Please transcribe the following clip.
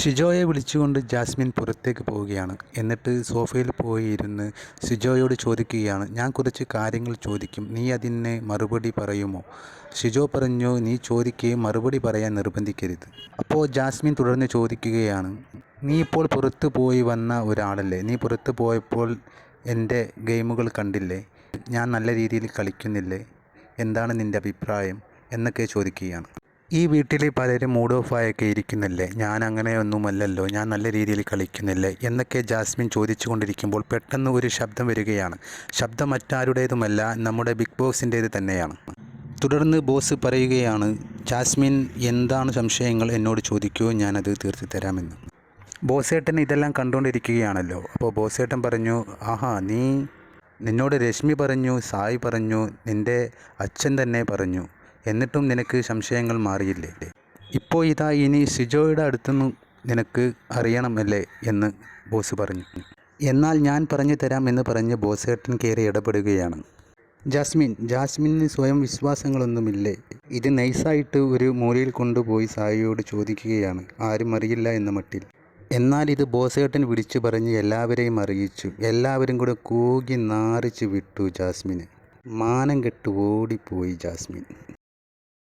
ഷിജോയെ വിളിച്ചുകൊണ്ട് ജാസ്മിൻ പുറത്തേക്ക് പോവുകയാണ്. എന്നിട്ട് സോഫയിൽ പോയി ഇരുന്ന് ഷിജോയോട് ചോദിക്കുകയാണ് ഞാൻ കുറച്ച് കാര്യങ്ങൾ ചോദിക്കും. നീ അതിനെ മറുപടി പറയുമോ? ഷിജോ പറഞ്ഞു നീ ചോദിക്കുകയും മറുപടി പറയാൻ നിർബന്ധിക്കരുത്. അപ്പോൾ ജാസ്മിൻ തുടർന്ന് ചോദിക്കുകയാണ് നീ ഇപ്പോൾ പുറത്ത് പോയി വന്ന ഒരാളല്ലേ? നീ പുറത്ത് പോയപ്പോൾ എന്റെ ഗെയിമുകൾ കണ്ടില്ലേ? ഞാൻ നല്ല രീതിയിൽ കളിക്കുന്നില്ലേ? എന്താണ് നിന്റെ അഭിപ്രായം? എന്നൊക്കെ ചോദിക്കുകയാണ്. ഈ വീട്ടിൽ പലരും മൂഡ് ഓഫ് ആയൊക്കെ ഇരിക്കുന്നില്ലേ? ഞാൻ അങ്ങനെ അങ്ങനെയൊന്നുമല്ലല്ലോ ഞാൻ നല്ല രീതിയിൽ കളിക്കുന്നില്ലേ? എന്നൊക്കെ ജാസ്മിൻ ചോദിച്ചുകൊണ്ടിരിക്കുമ്പോൾ പെട്ടെന്ന് ഒരു ശബ്ദം വരികയാണ്. ശബ്ദം മറ്റാരുടേതുമല്ല നമ്മുടെ ബിഗ് ബോസിന്റേത് തന്നെയാണ്. തുടർന്ന് ബോസ് പറയുകയാണ് ജാസ്മിൻ എന്താണ് സംശയങ്ങൾ? എന്നോട് ചോദിക്കൂ ഞാനത് തീർത്തിത്തരാമെന്ന് ബോസേട്ടൻ ഇതെല്ലാം കണ്ടുകൊണ്ടിരിക്കുകയാണല്ലോ. അപ്പോൾ ബോസേട്ടൻ പറഞ്ഞു ആഹാ നീ നിന്നോട് രശ്മി പറഞ്ഞു സായി പറഞ്ഞു നിന്റെ അച്ഛൻ തന്നെ പറഞ്ഞു. എന്നിട്ടും നിനക്ക് സംശയങ്ങൾ മാറിയില്ലേ? ഇപ്പോൾ ഇതാ ഇനി സിജോയുടെ അടുത്തുനിന്ന് നിനക്ക് അറിയണമല്ലേ എന്ന് ബോസ് പറഞ്ഞു. എന്നാൽ ഞാൻ പറഞ്ഞു തരാം എന്ന് പറഞ്ഞ് ബോസേട്ടൻ കയറി ഇടപെടുകയാണ്. ജാസ്മിൻ ജാസ്മിന് സ്വയം വിശ്വാസങ്ങളൊന്നുമില്ലേ? ഇത് നൈസായിട്ട് ഒരു മൂലയിൽ കൊണ്ടുപോയി സായിയോട് ചോദിക്കുകയാണ്. ആരും അറിയില്ല എന്ന മട്ടിൽ. എന്നാൽ ഇത് ബോസേട്ടൻ വിളിച്ചു പറഞ്ഞ് എല്ലാവരെയും അറിയിച്ചു. എല്ലാവരും കൂടെ കൂകി നാറിച്ച് വിട്ടു ജാസ്മിന്. മാനം കെട്ട് ഓടിപ്പോയി ജാസ്മിൻ.